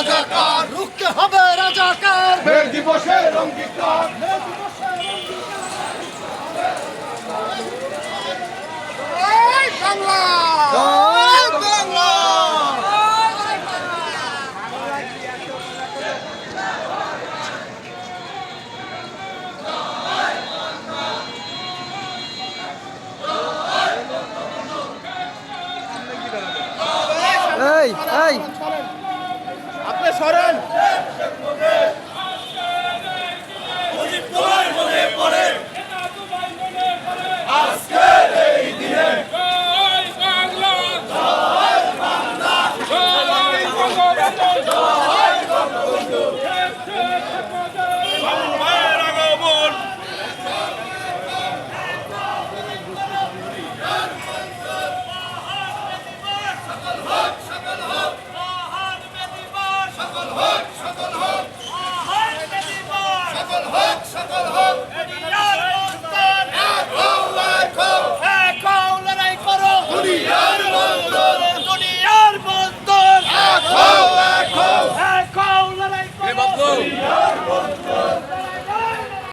রাজাকার রুখতে হবে রাজাকার। মে দিবসে অঙ্গীকার বাংলা। বাংলা। Ei! আপনি সরেন বন্ধু